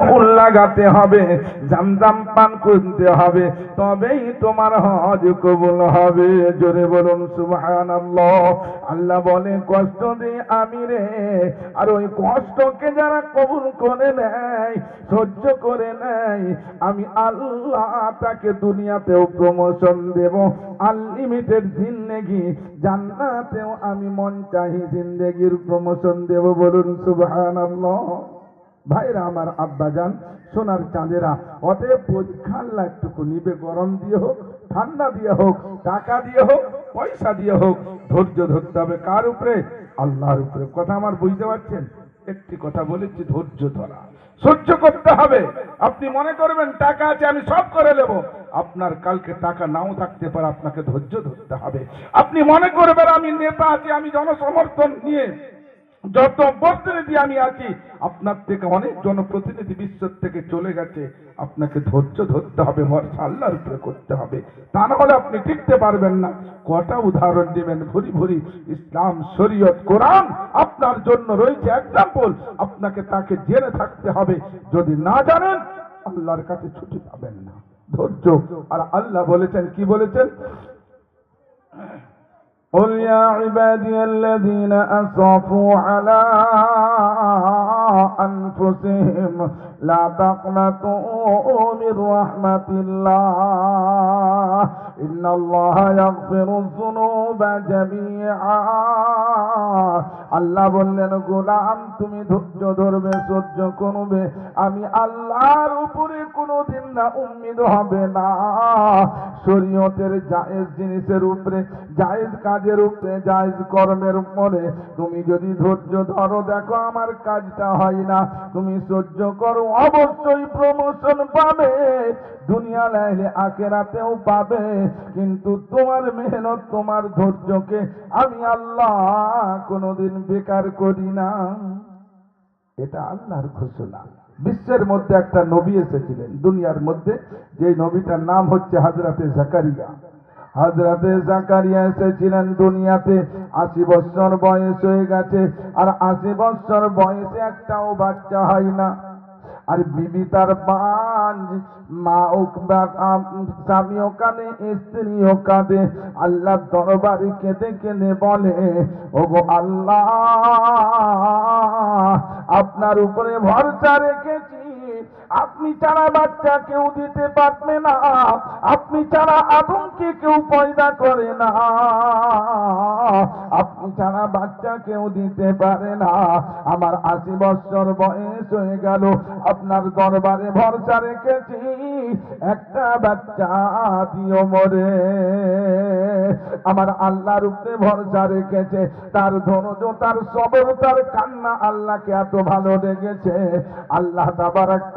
ফুল লাগাতে হবে জামজাম পান করতে হবে, তবেই তোমার হজ কবুল হবে। জোরে বলুন সুবহান আল্লাহ বলে, কষ্ট দিয়ে আমি রে। আর ওই কষ্টকে যারা কবুল করে নেয়, সহ্য করে নেয়, আমি আল্লাহ তাকে দুনিয়াতেও প্রমোশন দেব। আনলিমিটেড জিন্দেগি, জান্নাতেও আমি মন চাহি জিন্দেগির প্রমোশন দেব। বলুন সুবহান ভাইরা, আমার আব্বাজান সোনার চাঁদেরা, অতএব পরীক্ষা আল্লাহ একটুকু নিবে, গরম দিয়ে হোক, ঠান্ডা দিয়ে হোক, টাকা দিয়ে হোক, পয়সা দিয়ে হোক, ধৈর্য ধরতে হবে। কার উপরে? আল্লাহর উপরে। কথা আমার বুঝতে পারছেন? একটি কথা বলেছি, ধৈর্য ধরা। সহ্য করতে হবে। আপনি মনে করবেন, টাকা আছে, আমি সব করে নেব। আপনার কালকে টাকা নাও থাকতে পারে, আপনাকে ধৈর্য ধরতে হবে। আপনি মনে করবেন, আমি নেতা আছি, আমি জনসমর্থন নিয়ে যত প্রতিনিধি আমি আছি, আপনার থেকে অনেক জনপ্রতিনিধি বিশ্ব থেকে চলে গেছে। আপনাকে ধৈর্য ধরতে হবে ভরসা আল্লাহর উপরে করতে হবে। তা না হলে আপনি টিকতে পারবেন না। কটা উদাহরণ দিবেন? ভরি ভরি। ইসলাম, শরীয়ত, কোরআন আপনার জন্য রয়েছে। এক্সাম্পল আপনাকে তাকে জেনে থাকতে হবে। যদি না জানেন, আল্লাহর কাছে ছুটি পাবেন না। ধৈর্য। আর আল্লাহ বলেছেন, কি বলেছেন? قل يا عبادي الذين أسرفوا على أنفسهم لا تقنطوا من رحمة الله. إن الله يغفر الذنوب جميعا আল্লাহ বললেন গোলাম তুমি ধৈর্য ধরবে সহ্য করবে আমি আল্লাহর উপরে কোনোদিন না উম্মিদ হবে না শরীয়তের জায়েজ জিনিসের উপরে জায়েজ কাজের উপরে জায়েজ কর্মের উপরে তুমি যদি ধৈর্য ধরো দেখো আমার কাজটা হয় না তুমি সহ্য করো অবশ্যই প্রমোশন পাবে দুনিয়া লাইলে আখেরাতেও পাবে কিন্তু তোমার মেহনত, তোমার ধৈর্যকে আমি আল্লাহ কোনোদিন বেকার করি না। এটা আল্লাহর ঘোষণা। বিশ্বের মধ্যে একটা নবী এসেছিলেন, দুনিয়ার মধ্যে যে নবীটার নাম হচ্ছে হাজরাতে জাকারিয়া। হাজরাতে জাকারিয়া এসেছিলেন দুনিয়াতে, আশি বছর বয়স হয়ে গেছে, আর আশি বছর বয়সে একটাও বাচ্চা হয় না। আর বিবি তার পাঁচ মা স্বামীও কাঁদে স্ত্রীও কাঁদে। আল্লাহ দরবারে কেঁদে কেঁদে বলে ও গো আল্লাহ, আপনার উপরে ভরসা রেখেছি। আপনি ছাড়া বাচ্চা কেউ দিতে পারবে না। আপনি ছাড়া আদমকে কেউ পয়দা করে না। আপনি ছাড়া বাচ্চা কেউ দিতে পারে না। আমার আশি বছর বয়স হয়ে গেল, আপনার দরবারে ভরসা রেখেছি, একটা বাচ্চা দিও মরে। আমার আল্লাহর উপরে ভরসা রেখেছে, তার ধনুজ, তার সবর, তার কান্না আল্লাহকে এত ভালো লেগেছে। আল্লাহ তাবারাক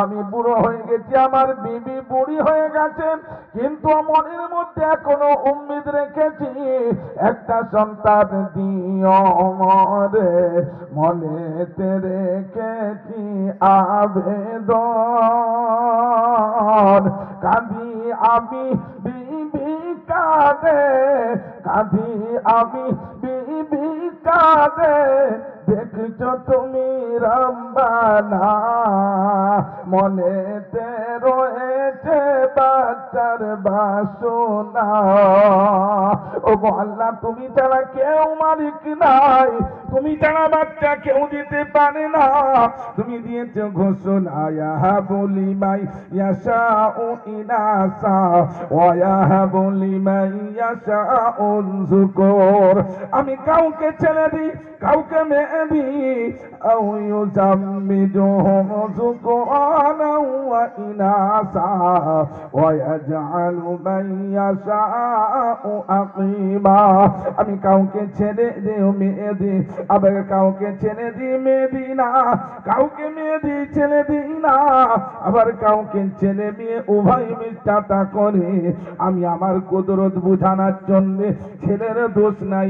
আমি বুড়ো হয়ে গেছি, আমার বিবি বুড়ি হয়ে গেছেন কিন্তু মনের মধ্যে এখনও উম্মিদ রেখেছি, একটা সন্তান দিও মরে মনেতে রেখেছি আবেদন। কাঁদি আমি বিবি কাঁদে, কাঁদি আমি কাঁদে দেখছ তুমি রম্বানা। মনেতে রয়েছে বাচ্চার বাসনা। ও আল্লাহ তুমি ছাড়া কেউ মালিক নাই। তুমি ছাড়া বাচ্চা কেউ দিতে পারে না। তুমি দিয়েছ ঘোষণা ইয়া বলি মাই ইয়াশা ও ইনাসা, ওয়া বলি মাই ইয়াশা আমি কাউকে ছেড়ে দিই, কাউকে মেয়ে দিই। আও ইউজাম্মিজুহুম যুকরানা ওয়া ইনাসা, ওয়া ইয়াজআলু মান ইয়াশাউ আকিমা আমি কাউকে ছেড়ে দিই মেয়ে দিই আবার কাউকে ছেড়ে দিই মেয়েদি না কাউকে মেয়েদি ছেড়ে দিই না আবার কাউকে ছেলে মেয়ে উভয় মিথ্যাটা করে। আমি আমার কুদরত বুঝানোর জন্যে ছেলের দোষ নাই